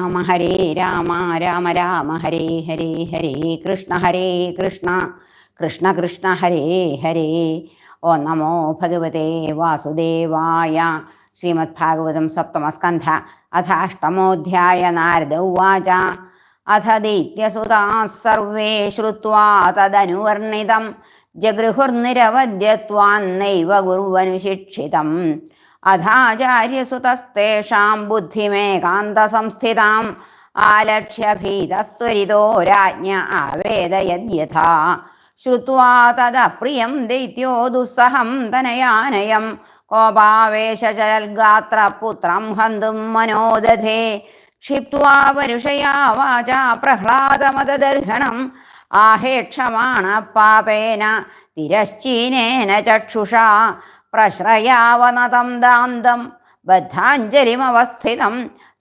രാമ ഹരേ രാമ രാമ രാമ ഹരേ ഹരേ ഹരേ കൃഷ്ണ ഹരേ കൃഷ്ണ കൃഷ്ണ കൃഷ്ണ ഹരേ ഹരേ ഓ നമോ ഭഗവതേ വാസുദേവായ ശ്രീമദ്ഭാഗവതം സപ്തമസ്കന്ധ അഥ അഷ്ടമോധ്യായ നാരദ ഉവാച അഥ ദൈത്യസുതാः സർവേ ശ്രുത്വാ തദനുവർണിതം ജഗൃഹുർനിരവദ്യത്വാന്നൈവ ഗുർവനുശിക്ഷിതം അഥാചാര്യസുതസ്തേഷാം ആലക്ഷ്യ ഭീതസ്ത്വരിതോ രാജ്ഞ ആവേദയദ്യഥാ ശ്രുവാ തദപ്രിയം ദൈത്യോ ദുസ്സഹം തനയാനയം. കോപാവേശചൽഗാത്ര പുത്രം ഹന്തും മനോദധേ. ക്ഷിപ്വാ പരുഷയാ വാച പ്രഹ്ലാദമതദർഹണം. ആഹേക്ഷമാണ പാപേന തിരശ്ചീനേന ചക്ഷുഷാ. പ്രശ്രയാവനതം ദാന്തം ബദ്ധാഞ്ജലിമവസ്ഥിതം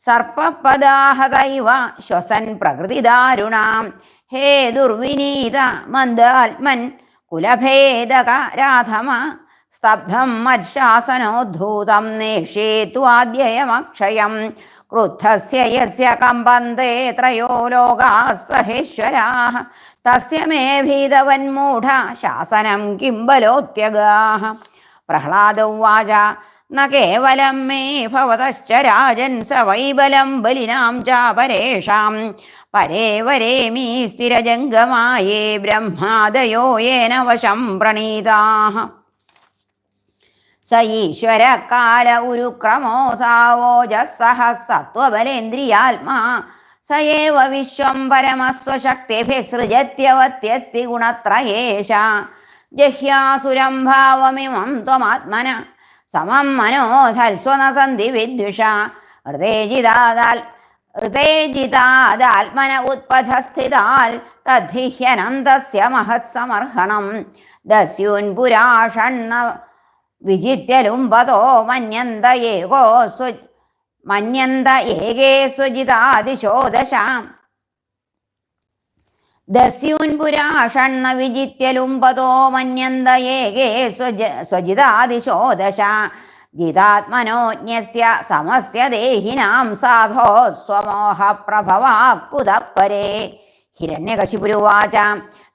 സർപ്പപദാഹതൈവ ശ്വസൻ പ്രകൃതിദാരുണാം. ഹേ ദുർവിനീത മന്ദാത്മൻ കുലഭേദക രാധമ സ്തബ്ധം മത്ശാസനോദ്ധൂതം നേഷേത്വാദ്യയമക്ഷയം ക്രുദ്ധസ്യ യസ്യ കമ്പന്തേ ത്രയോ ലോകാः സഹേശ്വരാः തസ്യ മേ ഭീതവന്മൂഢ ശാസനം കിം ബലോത്യഗാः പ്രഹ്ലാദ ഉവാച ന കേവലം മേ ഭവതശ്ച രാജൻ സ വൈബലം ബലിനാം ചാപരേഷാം പരേ വരേമീ സ്ഥിരജംഗമായേ ബ്രഹ്മാദയോ യേന വശം പ്രണീതാ സ ഈശ്വരകാല ഉരുക്രമോ സാവോജസ്സഹ സത്വബലേന്ദ്രിയാത്മാ സയേവ വിശ്വം പരമസ്വശക്തിഭിസൃജത്യവത്യത്തി ഗുണത്രയേഷ ജഹ്യാസുരം ഭാവമിമം ത്വമാത്മന. സമം മനോധൽസ്വന സന്ധി വിദ്വിഷ ഹൃദയജിതാതാൽ ഹൃദയജിതാദാത്മന ഉത്പഥസ്ഥിതാൽ തദ്ധിഹ്യനന്തസ്യ മഹത്സമർഹണം. ദസ്യൂൻ പുരാഷണ്ണ വിജിത്യലുംബതോ മന്യന്ത ഏകോ സ്വ മന്യന്ത ഏകേ സ്വജിതാദിശോ ദശാം ഷണ്ണ വിജിത്യലുംപതോ മന്യന്ത ഏകേ സ്വജ സ്വജിതാദിശോ ദശ ജിതാത്മനോജ്ഞസ്യ സമസ്യ ദേഹിനാം സാധോ സ്വമോഹ പ്രഭവാക്കുതപ്പരേ ഹിരണ്യകശിപുരുവാച.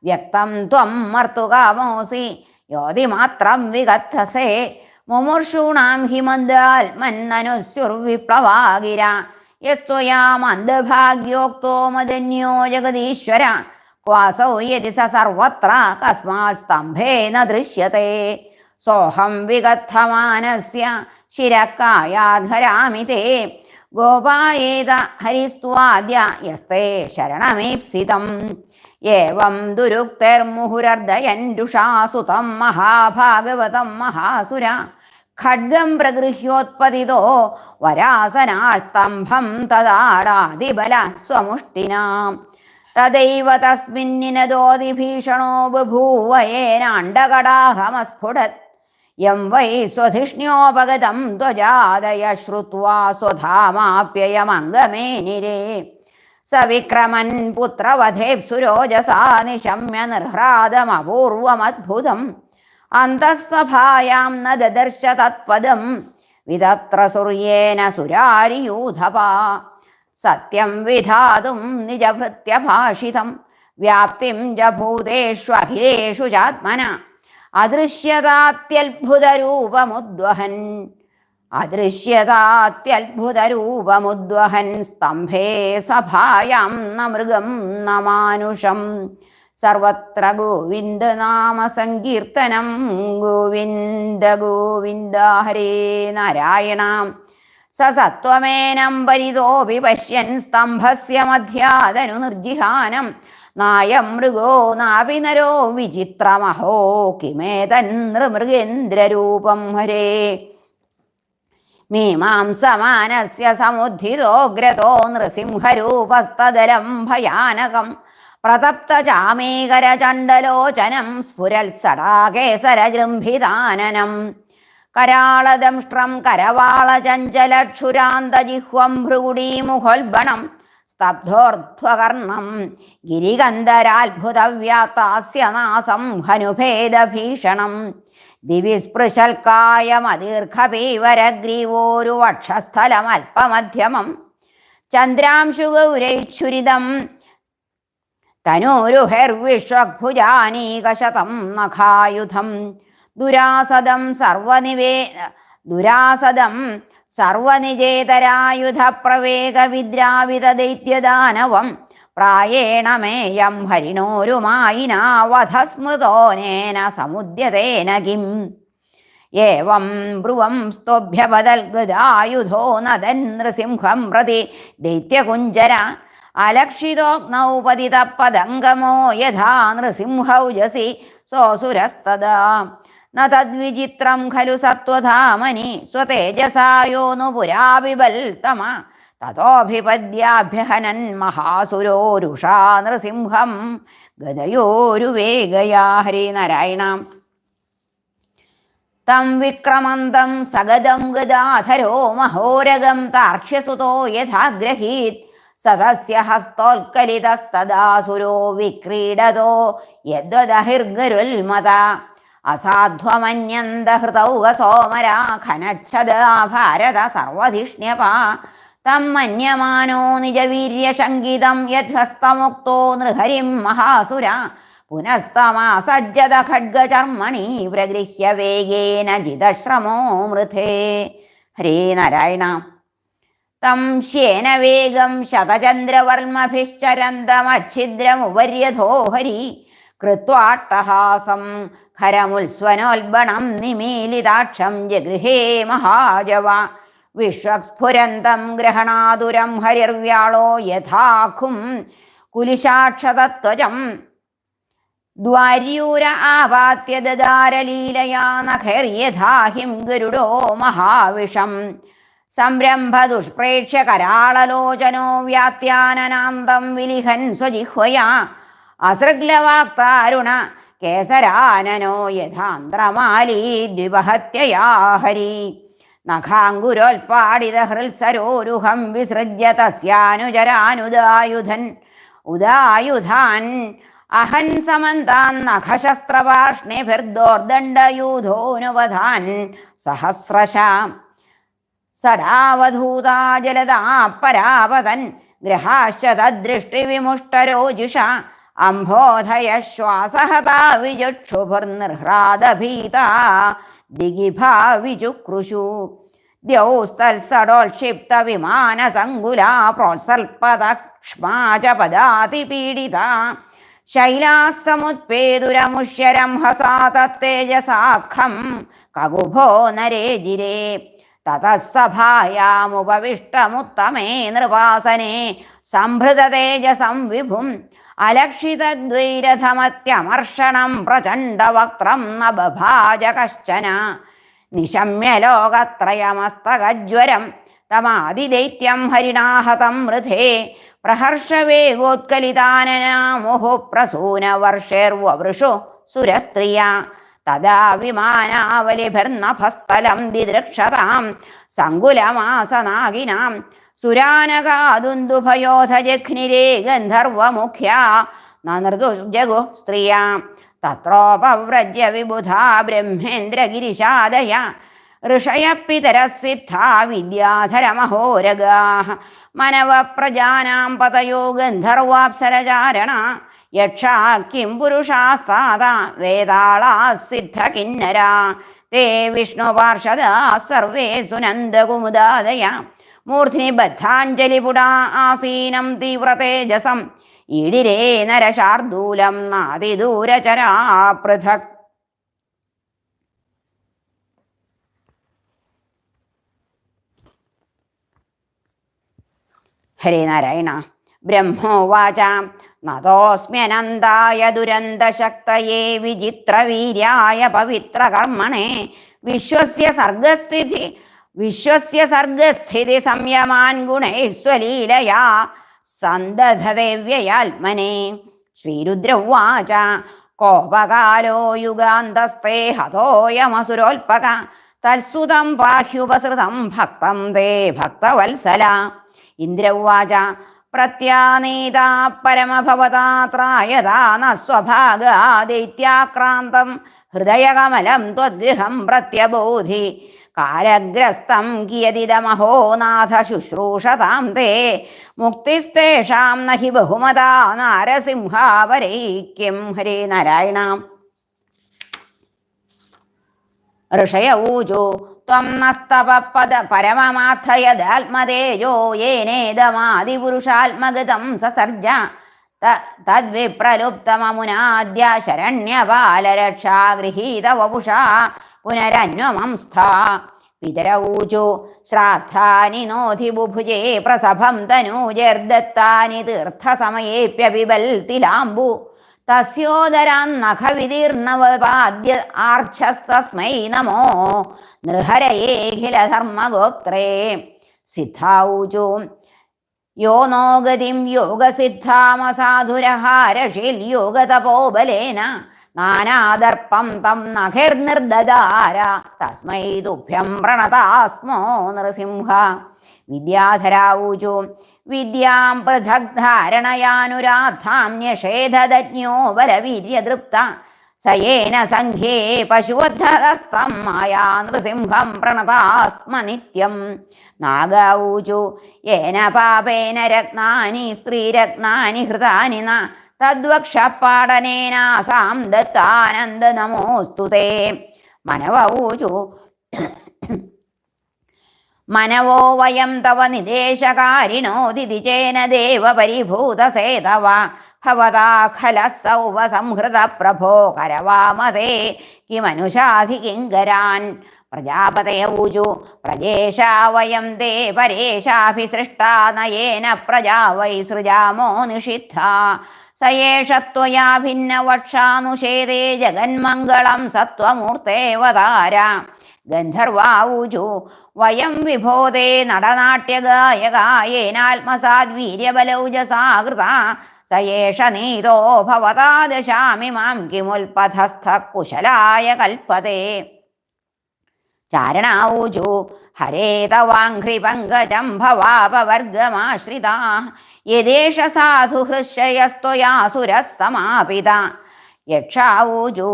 വ്യക്തം ത്വം മർത്തുകാമോസി. യോതിമാത്രം വിഗത്തസേ മുമുർഷൂണാം ഹിമന്ദാത്മന്നനുസ്യുർവിപ്ലവാഗിര യസ്ത്വയാ മന്ദഭാഗ്യോക്തോ മദന്യോ ജഗദീശ്വര. ക്വാസൗ യതി സ സർവത്ര കസ്മാത് സ്തംഭേന ദൃശ്യത്തെ. സോഹം വിഗദ്ധമാനസ്യ ശിരക്കായാധരാമി തേ. ഗോപായേത ഹരിസ്ത്വാദ്യ യസ്തേ ശരണമീപ്സിതം. ഏവം ദുരുക്തിർമുഹുരർദയൻ രുഷാസുതം മഹാഭാഗവതം മഹാസുര. ഖഡ്ഗം പ്രഗൃഹ്യോത്പതിതോ വരാസനാസ്തംഭം തദാടാതിബല സ്വമുഷ്ടിനാം. തദൈവ തസ്മിന്നിനദോതി ഭീഷണോ ബഭൂവയേനാണ്ടകടാഹമസ്ഫുടത് യം വൈ സ്വധിഷ്ണ്യോപഗതം ത്വജാതയ ശ്രുത്വാ സ്വധാമാപ്യയമംഗമേനിരേ. സവിക്രമൻ പുത്രവധേപ്സുരോജസാ നിശമ്യ നിർഹ്രാദമപൂർവമദ്ഭുതം. അന്തഃസഭായാം ന ദദർശ തത്പദം. വിതത്ര സൂര്യേന സുരാരിയൂഥപാ സത്യം വിധാതും നിജഭൃത്യഭാഷിതം വ്യാപ്തിം ച ഭൂതേഷ്വഖിലേഷു ചാത്മന. അദൃശ്യതാത്യത്ഭുതരൂപമുദ്വഹൻ. അദൃശ്യതാത്യത്ഭുതരൂപമുദ്വഹൻ. സ്തംഭേ സഭായം ന മൃഗം ന മാനുഷം സർവത്ര ഗോവിന്ദ നാമ സങ്കീർത്തനം. ഗോവിന്ദ ഗോവിന്ദ ഹരേ നാരായണ. സ സത്വമേനം പരിതോപി പശ്യൻ സ്തംഭസ്യ മധ്യാതനു നിർജിഹാനം. നായം മൃഗോ നാപി നരോ വിചിത്രമഹോ കിമേതൻ നൃമൃഗേന്ദ്രരൂപം ഹരേ. മീമാംസമാനസ്യ സമുദ്ധിതോഗ്രതോ നൃസിംഹരൂപസ്തദലം ഭയാനകം. പ്രതപ്തചാമീകരചണ്ഡലോചനം സ്ഫുരത്സടാകേസരജൃംഭിതാനനം കരാളദംഷ്ട്രം കരവാളചഞ്ചലക്ഷുരാന്തജിഹ്വം ഭ്രുകുടീമുഖോൽബണം സ്തബ്ധോർധ്വകർണം ഗിരികന്ധരാത്ഭുതവ്യാത്താസ്യ നാസം ഹനുഭേദഭീഷണം ദിവി സ്പൃശൽക്കായമദീർഘപീവരഗ്രീവോരു വക്ഷസ്ഥലമൽപമധ്യമം ചന്ദ്രാംശുഗൗരൈച്ഛുരിതം തനൂരുഹെർവിഷ്വഭുജാനീകശതം നഖായുധം ദുരാസദം സർവനിവേ ദുരാസദം സർവനിജേതരായുധപ്രവേഗവിദ്രാവിതദൈത്യദാനവം. പ്രായേണമേയം ഹരിണോരുമായിനാവധസ്മൃതോനേന സമുദ്യതേന കിം. ഏവം ബ്രുവം സ്തോഭ്യപദൽഗദായുധോ നദൻ നൃസിംഹം പ്രതി ദൈത്യകുഞ്ചര അലക്ഷിതോഗ്നൗപതിതപ്പതംഗമോ യഥാ നൃസിംഹൗജസി സോസുരസ്തദാ. ന തദ്വിചിത്രം ഖലു സത്വധാമനി സ്വതേജസായോനു പുരാപിബൽത്തമ തഥോഭിപദ്യാഭ്യഹനൻ മഹാസുരോരുഷാ നൃസിംഹം. ഗതയോരുവേഗയാ ഹരിനാരായണ. തം വിക്രമന്തം സഗതം ഗദാധരോ മഹോരഗം താർക്ഷ്യസുതോ യഥാഗ്രഹീത്. സദസ്യ ഹസ്തോൽക്കലിതസ്തദാസുരോ വിക്രീഡതോ യദ്വദഹിർഗരുൽമത. അസാധ്വമന്യന്തഹൃതൗക സോമരാ ഖനച്ഛദാ ഭാരത സർവധിഷ്ണ്യപാ തം മന്യമാനോ നിജവീര്യശങ്കിതം യദ്ഹസ്തമുക്തോ നൃഹരിം മഹാസുര. പുനസ്തമാസജ്ജത ഖഡ്ഗചർമ്മണി പ്രഗൃഹ്യ വേഗേന ജിതശ്രമോ മൃഥേ ഹരേ നാരായണ. തം ശ്യേന വേഗം ശതചന്ദ്രവർമ്മഭിശ്ചരന്തമച്ഛിദ്രമുപര്യഥോ ഹരി. കൃത്വാട്ടഹാസം. ഖരമുൽസ്വനോൽബണം നിമീലിതാക്ഷം ജഗൃഹേ മഹാജവ. വിശ്വസ്ഫുരന്തം ഗ്രഹണാതുരം ഹരിർവ്യാളോ യഥാഖും കുലിശാക്ഷതത്വജം. ദ്വാര്യൂര ആവാത്യ ദദാരലീലയാ നഖൈർയഥാഹിം ഗരുഡോ മഹാവിഷം. സംരംഭ ദുഷ്പ്രേക്ഷ്യ കരാളലോചനോ വ്യാത്യാനനാന്തം വിലിഹൻ സ്വജിഹ്വയാ. അസൃഗ്ലവാക്താരുണ കേസരാനനോ യഥാന്ത്രമാലീ ദ്വിപഹത്യയാ നഖാങ്കുരോൽപാടിത ഹൃത്സരോരുഹം വിസൃജ്യ തസ്യാനുജരാനുദായുധൻ. ഉദായുധാൻ അഹൻ സമന്താൻ നഖശസ്ത്രപാഷ്ണിഭിർദോർദണ്ഡയൂധോനുവധാൻ. സഹസ്രശാം സടാവധൂതാ ജലദാ പരാപതൻ ഗ്രഹാശ്ച തദ്ദൃഷ്ടിവിമുഷ്ടരോജിഷ അംബോധയ ശ്വാസഹതാ ദിഗിഭാ വിജുക്രുഷു ദ്യൗസ്തത്സടോക്ഷിപ്ത വിമാനസങ്കുലാ പ്രോത്സൽപതക്ഷ്മാചപദാതിപീഡിത ശൈലാസമുത്പേതുരമുഷ്യരം ഹസാ തത്തേജസാഖം കകുഭോ നരേജിരേ. തതസ്സഭായാമുപവിഷ്ടമുത്തമേ നൃപാസനേ. സംഭൃതതേജസം വിഭും അലക്ഷിതദ്വൈരഥമത്യമർഷണം പ്രചണ്ഡവക്ത്രം നബഭാജ ബഭാജ കശ്ചന നിശമ്യ ലോകത്രയമസ്തകജ്വരം തമാതിദൈത്യം ഹരിണാഹതം മൃധേ. പ്രഹർഷവേഗോത്കലിതാനനാമുഹു പ്രസൂനവർഷേർവൃഷു സുരസ്ത്രിയ. തദാ വിമാനാവലിഭിർനഭസ്ഥലം ദിദൃക്ഷതാം സങ്കുലമാസനാഗിനാം സുരാനകാദുന്ദുഭയോധജഘ്നിരേ ഗന്ധർവമുഖ്യാ സ്ത്രീയാം. തത്രോപവ്രജ്യ വിബുധാ ബ്രഹ്മേന്ദ്രഗിരിശാദയ. ഋഷയപ്പിതരസിദ്ധാ വിദ്യാധരമഹോരഗാ മനവ പതയോ ഗന്ധർവാപ്സരചാരണ. യക്ഷാ കിം പുരുഷാസ്താത വേതാളാ സിദ്ധ കിന്നരാ. തേ വിഷ്ണു പാർഷദ സർവേ സുനന്ദകുമുദാദയ മൂർധ്നി ബദ്ധാഞ്ജലിപുടാ ആസീനം തീവ്രതേജസം ഇടിരേ നരശാർദൂലം നാതിദൂരചരാ പൃഥക്. ഹരേ നാരായണ. ബ്രഹ്മോവാച. നതോസ്മ്യനന്തായ ദുരന്തശക്തയേ വിചിത്രവീര്യായ പവിത്രകർമ്മണേ. വിശ്വസ്യ സർഗസ്ഥിതി വിശ്വസ്യ സർഗസ്ഥിതി സംയമാൻ ഗുണൈസ്വലീലയാ ശ്രീരുദ്ര ശ്രീരുദ്രവാച കോപകാലോ യുഗാന്തസ്തേ ഹതോയമസുരോൽപക തത്സുതം പാഹ്യുപസൃതം ഭക്തം തേ ഭക്തവത്സല. ഇന്ദ്രവാച പ്രത്യാനീതാ പരമഭവതാത്രായതാ ന സ്വഭാഗ ദൈത്യാക്രാന്തം ഹൃദയകമലം ത്വദ്ഗൃഹം പ്രത്യബോധി. കാലഗ്രസ്തം കിയതിദമഹോ നാഥ ശുശ്രൂഷതാം തേ. മുക്തിസ്തേഷാം നഹി ബഹുമതാ നാരസിംഹാവരൈക്യം. ഹരേ നാരായണ. ഋഷയ ഊചു ത്വം നസ്തപപദ പരമമാർത്ഥയദാത്മതേജോ യേനേദമാദിപുരുഷാത്മഗതം സസർജ. തദ്വിപ്രലുപ്തമമുനാദ്യ ശരണ്യപാലരക്ഷാ ഗൃഹീത വപുഷാ പുനരന്വമംസ്ഥ. പിതരഊചു ശ്രാദ്ധാനി നോധി ബുഭുജേ പ്രസഭം തനൂജർദത്താനി തീർത്ഥസമയേപ്യപിബൽത്തിലാംബു തസ്യോദരാന്നഖവിതീർണവപാദ്യ നമോ നൃഹരയേഖിലധർമ്മഗോപ്ത്രേ സിദ്ധാഊചു യോ നോ യോഗസിദ്ധാമസാധുരഹാരഷിൽ യോഗതപോബലേന നാനാദർപ്പം തം നഖിർനിർദദാര തസ്മൈ തുഭ്യം പ്രണതാസ്മോ നൃസിംഹ. വിദ്യാധരാവൂചു വിദ്യാം പൃഥക് ധാരണയാനുരാധാം ന്യഷേധജ്ഞോ ബലവീര്യതൃപ്ത സയേന സംഘേ പശുവദ്ധതസ്തം മായാ നൃസിംഹം പ്രണതാസ്മ നിത്യം നാഗൗചു യേന പാപേന രത്നാനി സ്ത്രീരത്നാനി ഹൃതാനി ന തദ്വക്ഷപാടനേനാസാം ദത്താനന്ദ നമോസ്തു തേ മനവൂചു മനവോ വയം തവ നിദേശകാരിണോ ദിതിചേന ദേവ പരിഭൂതസേതവ ഭവതാ ഖലസൗവ സംഹൃത പ്രഭോ കരവാമതേ കിമനുഷാധി കിങ്കരാൻ. പ്രജാപതയൂചു പ്രജേശാ വയം തേ പരേശാഭിസൃഷ്ടാ നയേന പ്രജാ വൈ സൃജാമോ നിഷിദ്ധ. സയേഷ ത്വയാ ഭിന്നവക്ഷാനുഷേദേ ജഗന്മംഗളം സത്വമൂർത്തേവതാര. ഗന്ധർവാഊചു വയം വിഭോദേ നടനാട്യഗായകായേനാത്മസാദ്വീര്യബലൗജസാകൃത. സയേഷ നീതോ ഭവതാ ദശാമി മാം കിമുൽപഥസ്ഥ കുശലായ കൽപ്പതേ ചാരണാഊചു ഹരേ തവാഘ്രി പങ്കജം ഭവാപവർഗമാശ്രിതാ. യദേശ സാധു ഹൃശയസ്ത്വയാസുരഃ സമാപിത യക്ഷാഊചു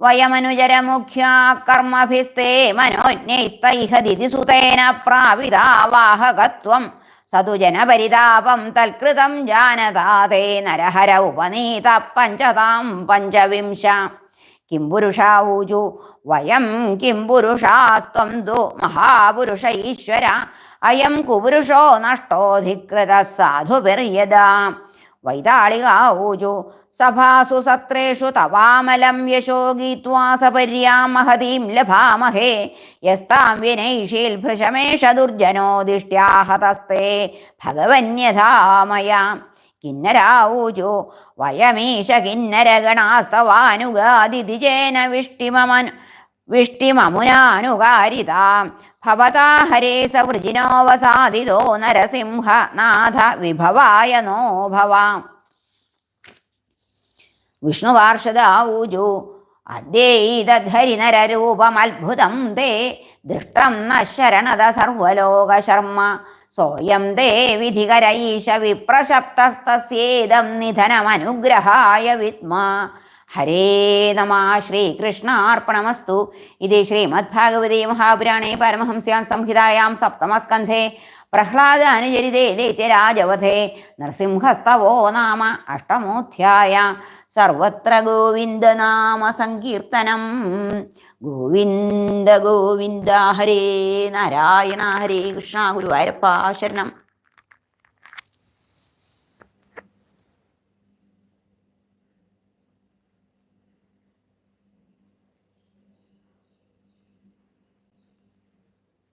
വയമനുചരമുഖ്യാ കർമ്മഭിസ്തേ മനോജ്ഞൈസ്തൈഹ ദിതിസുതേന പ്രാപിതാവാഹകത്വം സതുജനപരിതാപം തൽകൃതം ജാനതാതേ നരഹര ഉപനീത പഞ്ചതാം പഞ്ചവിംശ. കിം വയം കിം പുരുഷാസ്ത്വം മഹാപുരുഷ ഈശ്വര? അയം കുപുരുഷോ നഷ്ടോധികൃത സാധുഭിർയദാ വൈതാളികാവൂചു സഭാസു സത്രേഷു തവാമലം യശോ ഗീത്വാ സപര്യാം മഹതീം ലഭാമഹേ. യസ്താം വിനൈഷീൽ ഭൃശമേഷ ദുർജനോദിഷ്ട്യാഹതസ്തേ ഭഗവന്യഥാമയാം കിന്നരാവൂചു വയമീശ കിന്നരഗണാസ്തവാനുഗാദിതിജേന വിഷ്ടിമമൻ വിഷ്ടിമമുനാനുകാരിത. ഭവതാ ഹരേ സവൃജിനോവസാദിതോ നരസിംഹ നാഥ വിഭവായ നോ ഭവാം വിഷ്ണുവാർഷദാവൂജു അദ്യൈതധരിനരൂപമത്ഭുതം തേ ദൃഷ്ടം നശരണത ശരണത സർവലോകശർമ്മ സോയം തേ വിധികരൈഷ വിപ്രശപ്തസ്തസ്യേദം നിധനമനുഗ്രഹായ വിദ്മ ഹരേ നമ ശ്രീകൃഷ്ണാർപ്പണമസ്തു. ഇത് ശ്രീമദ്ഭാഗവതേ മഹാപുരാണേ പരമഹംസ്യാം സംഹിതായാം സപ്തമസ്കന്ധേ. പ്രഹ്ലാദ അനുചരിതേ ദൈത്യരാജവധേ നൃസിംഹസ്തവോ നാമ അഷ്ടമോധ്യായ. സർവത്ര ഗോവിന്ദനാമ സങ്കീർത്തനം. ഗോവിന്ദ ഗോവിന്ദ ഹരേ നാരായണ ഹരേ കൃഷ്ണ ഗുരുവായൂരപ്പ ശരണം.